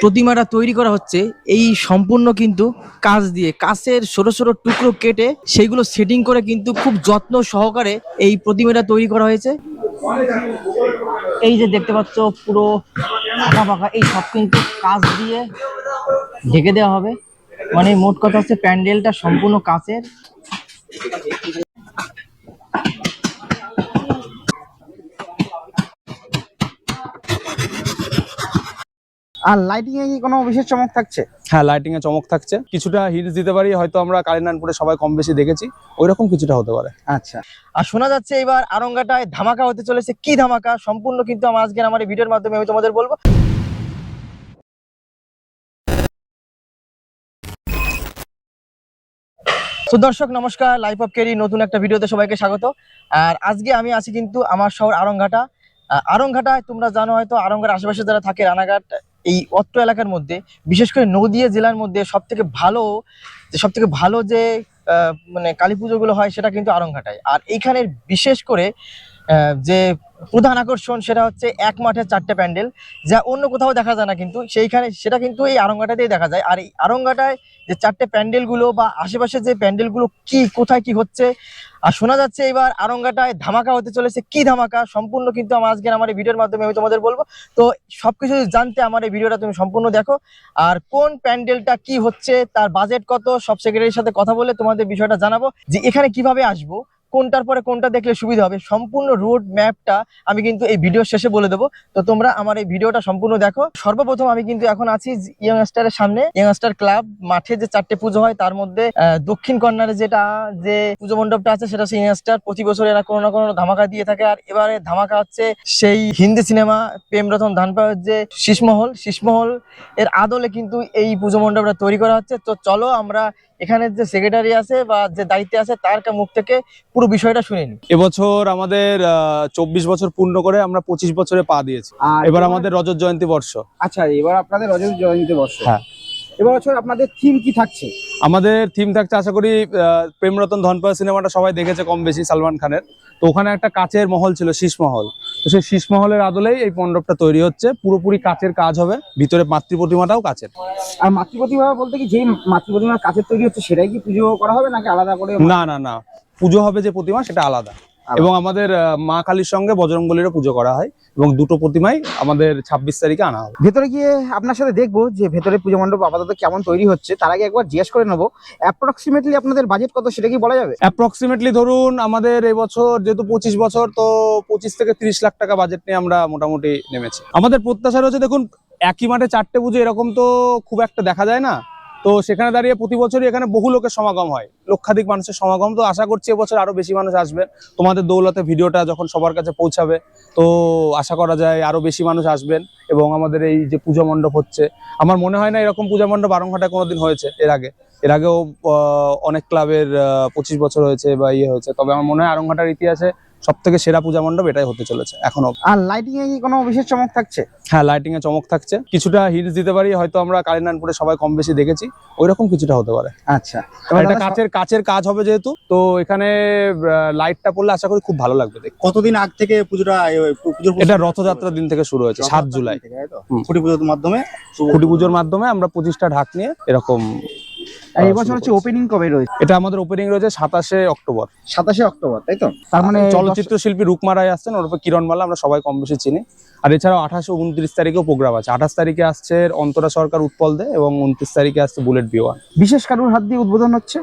প্রতিমাটা তৈরি করা হচ্ছে, এই সম্পূর্ণ কিন্তু কাঁচ দিয়ে। কাঁচের ছোট ছোট টুকরো কেটে সেইগুলো সেটিং করে কিন্তু খুব যত্ন সহকারে এই প্রতিমাটা তৈরি করা হয়েছে। এই যে দেখতে পাচ্ছ, পুরো ফাঁকা ফাঁকা, এই সব কিন্তু কাঁচ দিয়ে ঢেকে দেওয়া হবে। মানে মোট কথা হচ্ছে, প্যান্ডেলটা সম্পূর্ণ কাঁচের। আর লাইটিং এ কি কোনো বিশেষ চমক থাকছে? হ্যাঁ লাইটিং এ চমক থাকছে। কিছুটা হিটস দিতে পারি হয়তো আমরা কালিনানপুরে সবাই কম বেশি দেখেছি। ওই রকম কিছুটা হতে পারে। আচ্ছা। আর শোনা যাচ্ছে এবার আরঙ্গাটায় ধামাকা হতে চলেছে। কি ধামাকা? সম্পূর্ণ কিন্তু আমার আজকের আমার ভিডিওর মাধ্যমে আমি তোমাদের বলব। তো দর্শক নমস্কার। লাইফ অফ কেরি নতুন একটা ভিডিওতে সবাইকে স্বাগত। আর আজকে আমি আছি কিন্তু আমার শহর আরংঘাটা আরংঘাটায় তোমরা জানো হয়তো আরংঘাট আশেপাশে যারা থাকে রানাঘাট এই অত্র এলাকার মধ্যে, বিশেষ করে নদিয়া জেলার মধ্যে সব থেকে ভালো যে সব থেকে ভালো যে মানে কালী পুজোগুলো হয় সেটা কিন্তু আরংঘাটায় আর এইখানের বিশেষ করে যে প্রধান আকর্ষণ সেটা হচ্ছে এক মাঠে চারটে প্যান্ডেল, যা অন্য কোথাও দেখা যায় না কিন্তু সেইখানে সেটা কিন্তু এই আরঙ্গাটাতেই দেখা যায়। আর এই আরঙ্গাটায় যে চারটে প্যান্ডেলগুলো বা আশেপাশে যে প্যান্ডেলগুলো কি, কোথায় কি হচ্ছে, আর শোনা যাচ্ছে এবার আরঙ্গাটায় ধামাকা হতে চলেছে। কি ধামাকা? সম্পূর্ণ কিন্তু আমার আজকের আমার এই ভিডিওর মাধ্যমে আমি তোমাদের বলব। তো সবকিছু জানতে আমার এই ভিডিওটা তুমি সম্পূর্ণ দেখো। আর কোন প্যান্ডেলটা কি হচ্ছে, তার বাজেট কত, সব সেক্রেটারির সাথে কথা বলে তোমাদের বিষয়টা জানাব। যে এখানে কীভাবে আসব কোনটার পরে কোনটা দেখলে সুবিধা হবে, সম্পূর্ণ রোড ম্যাপটা আমি কিন্তু এই ভিডিও শেষে বলে দেবো। তো তোমরা আমার এই ভিডিওটা সম্পূর্ণ দেখো। সর্বপ্রথম আমি কিন্তু এখন আছি ইয়াংস্টারের সামনে ইয়াংস্টার ক্লাব মাঠে যে চারটে পুজো হয় তার মধ্যে দক্ষিণ কর্নারে যেটা, যে পুজো মণ্ডপটা আছে সেটা ইয়াংস্টার প্রতি বছর এরা কোনো না কোনো ধামাকা দিয়ে থাকে। আর এবারে ধামাকা হচ্ছে সেই হিন্দি সিনেমা প্রেমরতন ধানপাড়ের যে শীষমহল শীষমহল এর আদলে কিন্তু এই পুজো মণ্ডপটা তৈরি করা হচ্ছে। তো চলো আমরা এখানে যে সেক্রেটারি আছে বা যে দায়িত্বে আছে তার মুখ থেকে পুরো বিষয়টা শুনিনি এবছর আমাদের চব্বিশ বছর পূর্ণ করে আমরা পঁচিশ বছরে পা দিয়েছি। এবার আমাদের রজত জয়ন্তী বর্ষ। আচ্ছা এবার আপনাদের রজত জয়ন্তী বর্ষ। হ্যাঁ। এবার বছর আপনাদের থিম কি থাকছে? আমাদের থিম থাকছে আশা করি প্রেমরতন ধনপাল সিনেমাটা সবাই দেখেছে কম বেশি সালমান খানের। তো ওখানে একটা কাচের মহল ছিল শীষ মহল। তো সেই শীষ মহলের আদলেই এই মণ্ডপটা তৈরি হচ্ছে। পুরোপুরি কাচের কাজ হবে ভিতরে মাতৃ প্রতিমাটাও কাচের। আর মাতৃপ্রতিমা বলতে কি যেই মাতৃপ্রতিমার কাচের তৈরি হচ্ছে সেটাই কি পুজো করা হবে নাকি আলাদা করে না না না। পুজো হবে যে প্রতিমা সেটা আলাদা। এবং আমাদের মা কালীর সঙ্গে বজরংবলীরও পুজো করা হয় এবং দুটো প্রতিমাই আমাদের ছাব্বিশ তারিখে আনা হবে ভেতরে গিয়ে আপনার সাথে দেখব যে ভেতরে পুজো মণ্ডপ আপাতত কেমন তৈরি হচ্ছে তার আগে একবার জিজ্ঞেস করে নেব অ্যাপ্রক্সিমেটলি আপনাদের বাজেট কত সেটা কি বলা যাবে? অ্যাপ্রক্সিমেটলি ধরুন আমাদের এবছর যেহেতু পঁচিশ বছর তো পঁচিশ থেকে তিরিশ লাখ টাকা বাজেট নিয়ে আমরা মোটামুটি নেমেছি। আমাদের প্রত্যাশা রয়েছে দেখুন একই মাঠে চারটে পুজো এরকম তো খুব একটা দেখা যায় না। তো সেখানে দাঁড়িয়ে প্রতি বছরই এখানে বহু লোকের সমাগম হয়। লক্ষাধিক মানুষের সমাগম। তো আশা করছি এবছর আরও বেশি মানুষ আসবে। তোমাদের দৌলতে ভিডিওটা যখন সবার কাছে পৌঁছাবে, তো আশা করা যায় আরও বেশি মানুষ আসবেন এবং আমাদের এই যে পূজা মণ্ডপ হচ্ছে, আমার মনে হয় না এরকম পূজা মণ্ডপ আরংঘাটা কোনোদিন হয়েছে এর আগে। এর আগেও অনেক ক্লাবের পঁচিশ বছর হয়েছে বা ইয়ে হয়েছে। তবে আমার মনে হয় আরংঘাটার ইতিহাসে সব থেকে সেরা পূজা মণ্ডপ এটাই হতে চলেছে এখনও আর লাইটিং এ কি কোনো বিশেষ চমক থাকছে? হ্যাঁ লাইটিং এ চমক থাকছে। কিছুটা হিটস দিতে পারি হয়তো আমরা কালিনানপুরে সবাই কম বেশি দেখেছি। ওই রকম কিছুটা হতে পারে। আচ্ছা। এটা কাচের কাচের কাজ হবে যেহেতু তো এখানে লাইটটা পড়লে আশা করি খুব ভালো লাগবে কতদিন আগ থেকে পুজোটা এটা রথযাত্রার দিন থেকে শুরু হয়েছে সাত জুলাই। খুঁটি পুজোর মাধ্যমে খুঁটি পুজোর মাধ্যমে আমরা পঁচিশটা ঢাক নিয়ে এরকম আর এবছর হচ্ছে ওপেনিং কবে রয়েছে? এটা আমাদের ওপেনিং রয়েছে সাতাশে অক্টোবর। সাতাশে অক্টোবর তাই তো? তার মানে চলচ্চিত্র শিল্পী রুকমা রায় আসছেন ওরূপে কিরণ মালা আমরা সবাই কম বেশি চিনি। আর এছাড়াও আঠাশে উনত্রিশ তারিখেও প্রোগ্রাম আছে। আঠাশ তারিখে আসছে অন্তরা সরকার উৎপল দে এবং উনত্রিশ তারিখে আসছে বুলেট বিওয়ান। বিশেষ কারুর হাত দিয়ে উদ্বোধন হচ্ছে?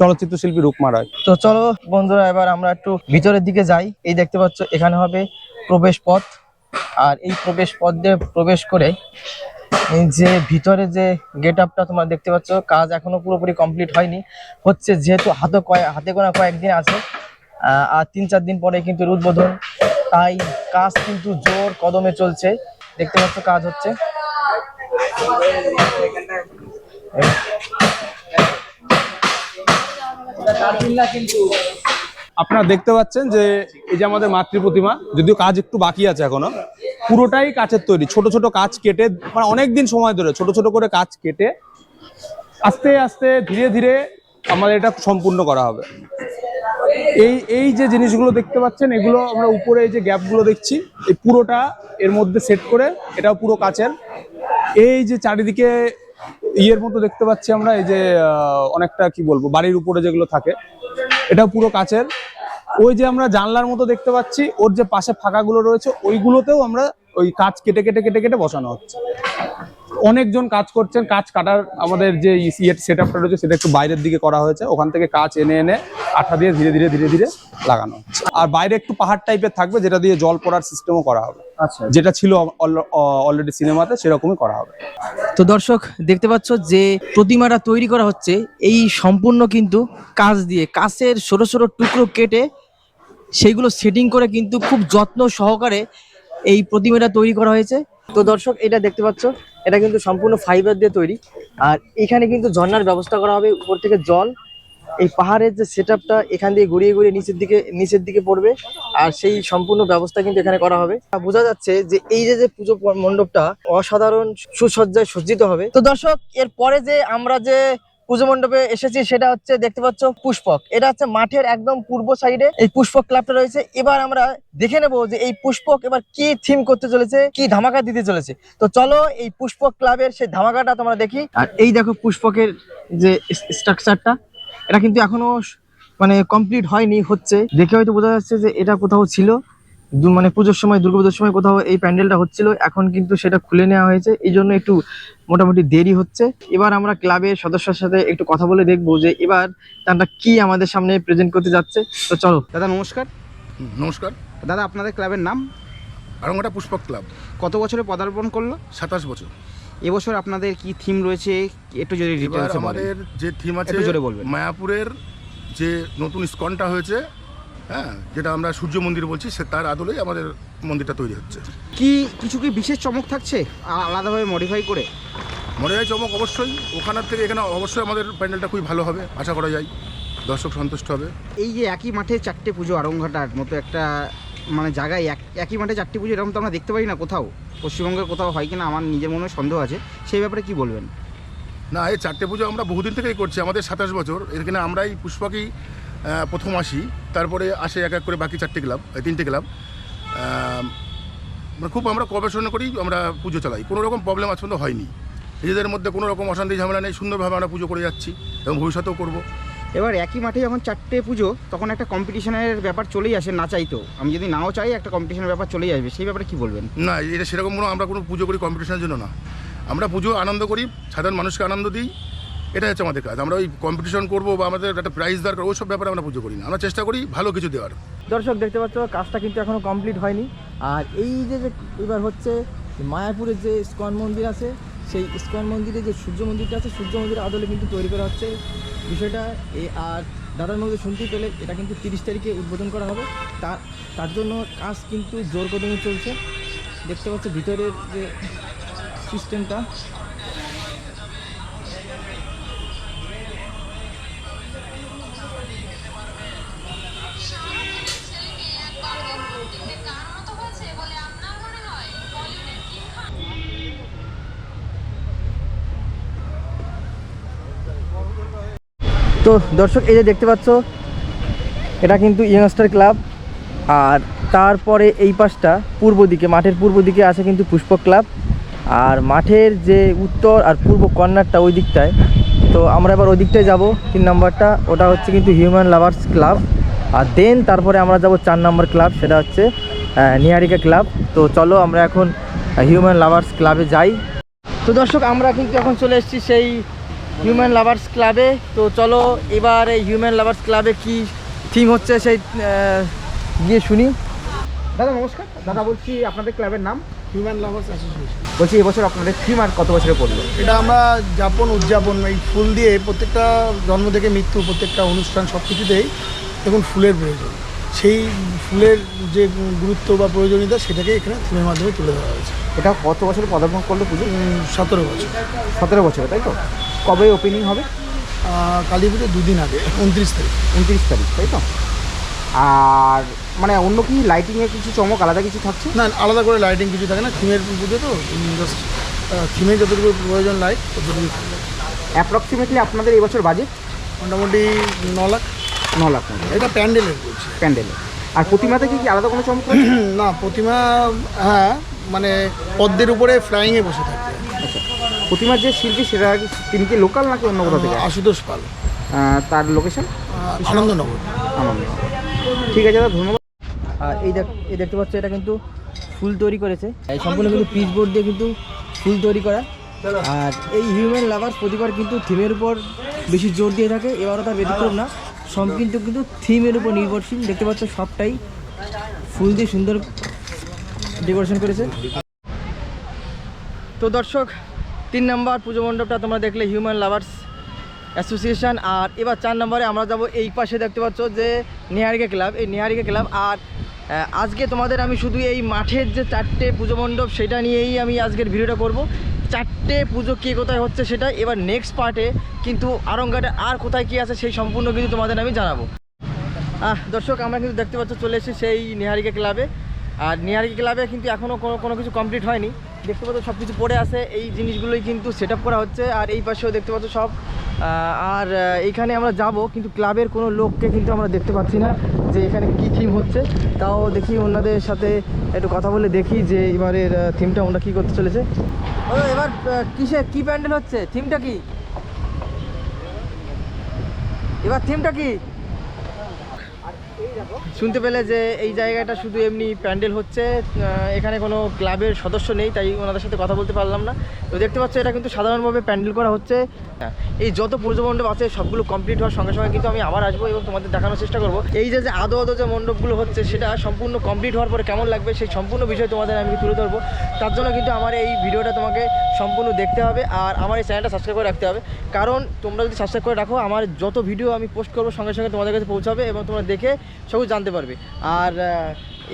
চলচ্চিত্র শিল্পী রুকমা রায়। তো চলো বন্ধুরা এবার আমরা একটু ভিতরের দিকে যাই। এই দেখতে পাচ্ছ এখানে হবে প্রবেশ পথ। আর এই প্রবেশ পথ দিয়ে প্রবেশ করে এই যে ভিতরে যে গেট আপটা তোমরা দেখতে পাচ্ছ, কাজ এখনও পুরোপুরি কমপ্লিট হয়নি। হচ্ছে যেহেতু হাতে কয়েক হাতে গোনা কয়েকদিন আছে আর তিন চার দিন পরে কিন্তু উদ্বোধন। তাই কাজ কিন্তু জোর কদমে চলছে। দেখতে পাচ্ছ কাজ হচ্ছে। আপনারা দেখতে পাচ্ছেন যে এই যে আমাদের মাতৃ প্রতিমা যদিও কাজ একটু বাকি আছে এখনও পুরোটাই কাচের তৈরি। ছোট ছোট কাজ কেটে মানে অনেক দিন সময় ধরে ছোট ছোট করে কাজ কেটে আস্তে আস্তে ধীরে ধীরে আমাদের এটা সম্পূর্ণ করা হবে। এই এই যে জিনিসগুলো দেখতে পাচ্ছেন, এগুলো আমরা উপরে এই যে গ্যাপগুলো দেখছি, এই পুরোটা এর মধ্যে সেট করে এটাও পুরো কাচের। এই যে চারিদিকে ইয়ের মতো দেখতে পাচ্ছি আমরা, এই যে অনেকটা কি বলব, বাড়ির উপরে যেগুলো থাকে এটা পুরো কাচের। ওই যে আমরা জানলার মতো দেখতে পাচ্ছি ওর যে পাশে ফাঁকাগুলো রয়েছে ওইগুলোতেও আমরা ওই কাজ কেটে কেটে কেটে কেটে বসানো হচ্ছে। অনেকজন কাজ করছেন কাজ কাটার আমাদের যে ইয়ে সেট আপটা রয়েছে সেটা একটু বাইরের দিকে করা হয়েছে। ওখান থেকে কাজ এনে এনে আঠা দিয়ে ধীরে ধীরে ধীরে ধীরে লাগানো হচ্ছে। আর বাইরে একটু পাহাড় টাইপের থাকবে যেটা দিয়ে জল পড়ার সিস্টেমও করা হবে। আচ্ছা। যেটা ছিল অলরেডি সিনেমাতে সেরকমই করা হবে। তো দর্শক দেখতে পাচ্ছ যে প্রতিমাটা তৈরি করা হচ্ছে এই সম্পূর্ণ কিন্তু কাঁচ দিয়ে কাঁচের ছোট ছোট টুকরো কেটে সেইগুলো সেটিং করে কিন্তু খুব যত্ন সহকারে এই প্রতিমাটা তৈরি করা হয়েছে। তো দর্শক, এটা দেখতে পাচ্ছ, এটা কিন্তু সম্পূর্ণ ফাইবার দিয়ে তৈরি। আর এখানে কিন্তু ঝর্নার ব্যবস্থা করা হবে, উপর থেকে জল। এই পাহাড়ের যে সেট এখান দিয়ে গড়িয়ে গড়িয়ে নিচের দিকে নিচের দিকে পড়বে। আর সেই সম্পূর্ণ ব্যবস্থা কিন্তু এখানে করা হবে। বোঝা যাচ্ছে যে এই যে যে পুজো মণ্ডপটা অসাধারণ সুসজ্জায় সজ্জিত হবে। তো দর্শক এর পরে যে আমরা যে পুজো মণ্ডপে এসেছি, সেটা হচ্ছে দেখতে পাচ্ছ পুষ্পক। এটা হচ্ছে মাঠের একদম পূর্ব সাইডে এই পুষ্পক ক্লাবটা রয়েছে। এবার আমরা দেখে নেব যে এই পুষ্পক এবার কি থিম করতে চলেছে, কি ধামাকা দিতে চলেছে। তো চলো এই পুষ্পক ক্লাবের সেই ধামাকাটা তোমরা দেখি। আর এই দেখো পুষ্পকের যে স্ট্রাকচারটা এটা কিন্তু এখনও মানে কমপ্লিট হয়নি, হচ্ছে। দেখে হয়তো বোঝা যাচ্ছে যে এটা কোথাও ছিল। মানে পুজোর সময় দুর্গাপুজোর সময় কোথাও এই প্যান্ডেলটা হচ্ছিল এখন কিন্তু সেটা খুলে নেওয়া হয়েছে। এই জন্য একটু মোটামুটি দেরি হচ্ছে। এবার আমরা ক্লাবের সদস্যের সাথে একটু কথা বলে দেখব যে এবার তারা কি আমাদের সামনে প্রেজেন্ট করতে যাচ্ছে। তো চলো। দাদা নমস্কার। নমস্কার। দাদা আপনাদের ক্লাবের নাম? আরঙ্গাটা পুষ্পক ক্লাব। কত বছরে পদার্পণ করল? সাতাশ বছর। এবছর আপনাদের কি থিম রয়েছে? একটু যদি আমাদের যে থিম আছে জোরে বলবেন। মায়াপুরের যে নতুন স্কনটা হয়েছে হ্যাঁ যেটা আমরা সূর্য মন্দির বলছি সে তার আদলেই আমাদের মন্দিরটা তৈরি হচ্ছে। কি কিছু কি বিশেষ চমক থাকছে? আলাদাভাবে মডিফাই করে? মডিফাই চমক অবশ্যই। ওখানের থেকে এখানে অবশ্যই আমাদের প্যান্ডেলটা খুবই ভালো হবে আশা করা যায়। দর্শক সন্তুষ্ট হবে। এই যে একই মাঠে চারটে পুজো আরংঘাটার মতো একটা মানে জায়গায় এক একই মাঠে চারটে পুজো এরকম তো আমরা দেখতে পাই না কোথাও। পশ্চিমবঙ্গের কোথাও হয় কিনা আমার নিজের মনে সন্দেহ আছে। সেই ব্যাপারে কি বলবেন? না এই চারটে পুজো আমরা বহুদিন থেকেই করছি আমাদের সাতাশ বছর। এখানে আমরাই পুষ্পকেই প্রথম আসি। তারপরে আসে এক এক করে বাকি চারটে ক্লাব এই তিনটে ক্লাব। মানে খুব আমরা কর্পোরেশন করি আমরা পুজো চালাই। কোনো রকম প্রবলেম আজ পর্যন্ত হয়নি। নিজেদের মধ্যে কোনো রকম অশান্তি ঝামেলা নেই সুন্দরভাবে আমরা পুজো করে যাচ্ছি এবং ভবিষ্যতেও করব। এবার একই মাঠে যখন চারটে পুজো তখন একটা কম্পিটিশনের ব্যাপার চলেই আসে না চাইতেও। আমি যদি নাও চাই একটা কম্পিটিশনের ব্যাপার চলেই আসবে। সেই ব্যাপারে কি বলবেন? না এটা সেরকম কোনো আমরা কোনো পুজো করি কম্পিটিশনের জন্য না। আমরা পুজো আনন্দ করি সাধারণ মানুষকে আনন্দ দিই এটা হচ্ছে আমাদের কাজ। আমরা ওই কম্পিটিশন করব বা আমাদের একটা প্রাইজ দরকার ওইসব ব্যাপারে আমরা পুজো করি না। আমরা চেষ্টা করি ভালো কিছু দেওয়ার। দর্শক, দেখতে পাচ্ছ, কাজটা কিন্তু এখনও কমপ্লিট হয়নি। আর এই যে যে এবার হচ্ছে মায়াপুরের যে ইস্কন মন্দির আছে, সেই ইস্কন মন্দিরে যে সূর্য মন্দিরটা আছে, সূর্য মন্দিরের আদলে কিন্তু তৈরি করা হচ্ছে। বিষয়টা এ আর দাদার মধ্যে শুনতেই পেলে, এটা কিন্তু তিরিশ তারিখে উদ্বোধন করা হবে। তার তার জন্য কাজ কিন্তু জোর কদমে চলছে। দেখতে পাচ্ছ, ভিতরের যে সিস্টেমটা তো দর্শক, এই যে দেখতে পাচ্ছ, এটা কিন্তু ইয়ংস্টার ক্লাব। আর তারপরে এই পাশটা পূর্ব দিকে, মাঠের পূর্ব দিকে আছে কিন্তু পুষ্প ক্লাব। আর মাঠের যে উত্তর আর পূর্ব কর্নারটা ওই দিকটায়। তো আমরা এবার ওই দিকটায় যাব, তিন নম্বরটা, ওটা হচ্ছে কিন্তু হিউম্যান লাভার্স ক্লাব। আর দেন তারপরে আমরা যাব চার নম্বর ক্লাব, সেটা হচ্ছে নিহারিকা ক্লাব। তো চলো আমরা এখন হিউম্যান লাভার্স ক্লাবে যাই। তো দর্শক, আমরা কিন্তু এখন চলে এসেছি সেই হিউম্যান লাভার্স ক্লাবে তো চলো এবার এই হিউম্যান লাভার্স ক্লাবে কি থিম হচ্ছে সেই গিয়ে শুনি। দাদা নমস্কার। দাদা বলছি আপনাদের ক্লাবের নাম হিউম্যান লাভার্স অ্যাসোসিয়েশন বলছি এবছর আপনাদের থিম আর কত বছরে পড়ল? এটা আমরা যাপন উদযাপন এই ফুল দিয়ে প্রত্যেকটা জন্ম থেকে মৃত্যু প্রত্যেকটা অনুষ্ঠান সব কিছুতেই দেখুন ফুলের প্রয়োজন। সেই ফুলের যে গুরুত্ব বা প্রয়োজনীয়তা সেটাকে এখানে থিমের মাধ্যমে তুলে ধরা হয়েছে। এটা কত বছরে পদার্পণ করল পুজো? সতেরো বছর। সতেরো বছরে তাই তো? কবে ওপেনিং হবে? কালী পুজো দুদিন আগে উনত্রিশ তারিখ। উনত্রিশ তারিখ তাই তো? আর মানে অন্য কি লাইটিংয়ের কিছু চমক আলাদা কিছু থাকছে? না আলাদা করে লাইটিং কিছু থাকে না থিমের পুজো তো? জাস্ট থিমে যতটুকু প্রয়োজন লাইট ততটুকু। অ্যাপ্রক্সিমেটলি আপনাদের এবছর বাজেট মোটামুটি ন লাখ। ন লাখ এটা প্যান্ডেলের বলছি। প্যান্ডেলের। আর প্রতিমাতে কি কি আলাদা কোনো চমক না প্রতিমা হ্যাঁ মানে পদ্মের উপরে ফ্লাইংয়ে বসে থাকবে। আচ্ছা প্রতিমার যে শিল্পী সেটা তিনি কি লোকাল নাকি অন্য কোথাও থেকে? আশুতোষ পাল। তার লোকেশন আহ, আনন্দনগর। ঠিক আছে দাদা ধন্যবাদ। আর এই দেখ এই দেখতে পাচ্ছ এটা কিন্তু ফুল তৈরি করেছে। এই সম্পূর্ণ কিন্তু পিচ বোর্ড দিয়ে কিন্তু ফুল তৈরি করা। আর এই হিউম্যান লাভার্স প্রতিবার কিন্তু থিমের উপর বেশি জোর দিয়ে থাকে এবারও তার ব্যতিক্রম না। সব কিন্তু কিন্তু থিমের উপর নির্ভরশীল। দেখতে পাচ্ছ সবটাই ফুল দিয়ে সুন্দর ডেকোরেশন করেছে। তো দর্শক তিন নম্বর পুজো মণ্ডপটা তোমরা দেখলে হিউম্যান লাভার্স অ্যাসোসিয়েশন আর এবার চার নম্বরে আমরা যাব এই পাশে দেখতে পাচ্ছ যে নেহারিকা ক্লাব এই নেহারিকা ক্লাব। আর আজকে তোমাদের আমি শুধু এই মাঠের যে চারটে পুজো মণ্ডপ সেটা নিয়েই আমি আজকের ভিডিওটা করব। চারটে পুজো কে কোথায় হচ্ছে সেটা এবার নেক্সট পার্টে কিন্তু আরঙ্গাটে আর কোথায় কী আছে সেই সম্পূর্ণ কিন্তু তোমাদের আমি জানাব। আহ, দর্শক আমরা কিন্তু দেখতে পাচ্ছ চলে এসেছি সেই নিহারিকা ক্লাবে। আর নিহারিকা ক্লাবে কিন্তু এখনও কোনো কোনো কিছু কমপ্লিট হয়নি। দেখতে পাচ্ছ সব কিছু পড়ে আছে, এই জিনিসগুলোই কিন্তু সেট করা হচ্ছে। আর এই পাশেও দেখতে পাচ্ছ সব। আর এইখানে আমরা যাব, কিন্তু ক্লাবের কোনো লোককে কিন্তু আমরা দেখতে পাচ্ছি না যে এখানে কি থিম হচ্ছে। তাও দেখি ওনাদের সাথে একটু কথা বলে দেখি যে এবারের থিমটা ওনারা কী করতে চলেছে। এবার কিসে, কি প্যান্ডেল হচ্ছে? থিমটা কি? এবার থিমটা কি? শুনতে পেলে যে এই জায়গাটা শুধু এমনি প্যান্ডেল হচ্ছে এখানে কোনো ক্লাবের সদস্য নেই তাই ওনাদের সাথে কথা বলতে পারলাম না। তো দেখতে পাচ্ছ এটা কিন্তু সাধারণভাবে প্যান্ডেল করা হচ্ছে। হ্যাঁ, এই যত পুজো মণ্ডপ আছে সবগুলো কমপ্লিট হওয়ার সঙ্গে সঙ্গে কিন্তু আমি আবার আসব এবং তোমাদের দেখানোর চেষ্টা করব। এই যে যে আদো আদো যে মণ্ডপগুলো হচ্ছে সেটা সম্পূর্ণ কমপ্লিট হওয়ার পরে কেমন লাগবে সেই সম্পূর্ণ বিষয় তোমাদের আমি তুলে ধরবো। তার জন্য কিন্তু আমার এই ভিডিওটা তোমাকে সম্পূর্ণ দেখতে হবে আর আমার এই চ্যানেলটা সাবস্ক্রাইব করে রাখতে হবে। কারণ তোমরা যদি সাবস্ক্রাইব করে রাখো আমার যত ভিডিও আমি পোস্ট করব সঙ্গে সঙ্গে তোমাদের কাছে পৌঁছাবে এবং তোমরা দেখে সব জানতে পারবে। আর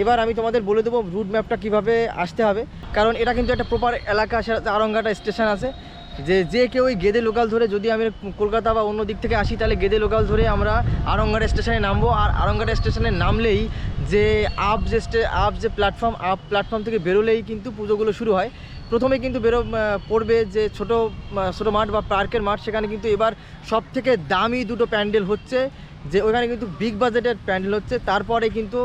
এবার আমি তোমাদের বলে দেবো রুট ম্যাপটা কীভাবে আসতে হবে। কারণ এটা কিন্তু একটা প্রপার এলাকা আরঙ্গাটা স্টেশন আছে। যে যে কেউ ওই গেদে লোকাল ধরে যদি আমি কলকাতা বা অন্য দিক থেকে আসি, তাহলে গেদে লোকাল ধরে আমরা আরঙ্গাটা স্টেশনে নামবো। আর আরঙ্গাটা স্টেশনে নামলেই যে আপ যে আপ যে প্ল্যাটফর্ম আপ প্ল্যাটফর্ম থেকে বেরোলেই কিন্তু পুজোগুলো শুরু হয়। প্রথমে কিন্তু বেরো পড়বে যে ছোটো ছোটো মাঠ বা পার্কের মাঠ। সেখানে কিন্তু এবার সব থেকে দামি দুটো প্যান্ডেল হচ্ছে যে ওখানে কিন্তু বিগ বাজেটের প্যান্ডেল হচ্ছে। তারপরে কিন্তু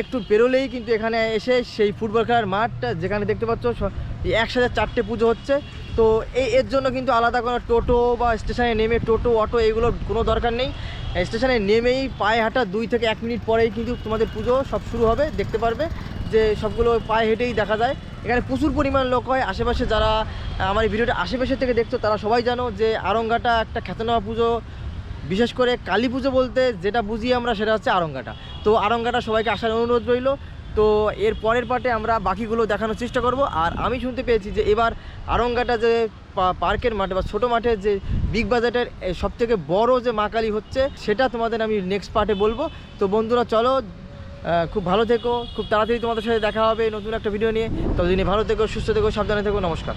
একটু পেরোলেই কিন্তু এখানে এসে সেই ফুটবল খেলার মাঠটা যেখানে দেখতে পাচ্ছ একসাথে চারটে পুজো হচ্ছে। তো এই এর জন্য কিন্তু আলাদা কোনো টোটো বা স্টেশনে নেমে টোটো, অটো এগুলোর কোনো দরকার নেই। স্টেশনে নেমেই পায়ে হাঁটা দুই থেকে এক মিনিট পরেই কিন্তু তোমাদের পুজো সব শুরু হবে। দেখতে পারবে যে সবগুলো পায়ে হেঁটেই দেখা যায়। এখানে প্রচুর পরিমাণ লোক হয়। আশেপাশে যারা আমার এই ভিডিওটা আশেপাশে থেকে দেখছ, তারা সবাই জানো যে আরঙ্গাটা একটা খ্যাতনামা পুজো। বিশেষ করে কালী পুজো বলতে যেটা বুঝি আমরা সেটা হচ্ছে আরঙ্গাটা। তো আরঙ্গাটা সবাইকে আসার অনুরোধ রইল। তো এর পরের পার্টে আমরা বাকিগুলো দেখানোর চেষ্টা করব। আর আমি শুনতে পেয়েছি যে এবার আরঙ্গাটা যে পার্কের মাঠে বা ছোটো মাঠে যে বিগ বাজারের সব থেকে বড় যে মা কালী হচ্ছে, সেটা তোমাদের আমি নেক্সট পার্টে বলব। তো বন্ধুরা, চলো খুব ভালো থেকো। খুব তাড়াতাড়ি তোমাদের সাথে দেখা হবে নতুন একটা ভিডিও নিয়ে। ততদিনে ভালো থেকো, সুস্থ থেকো, সাবধানে থেকো। নমস্কার।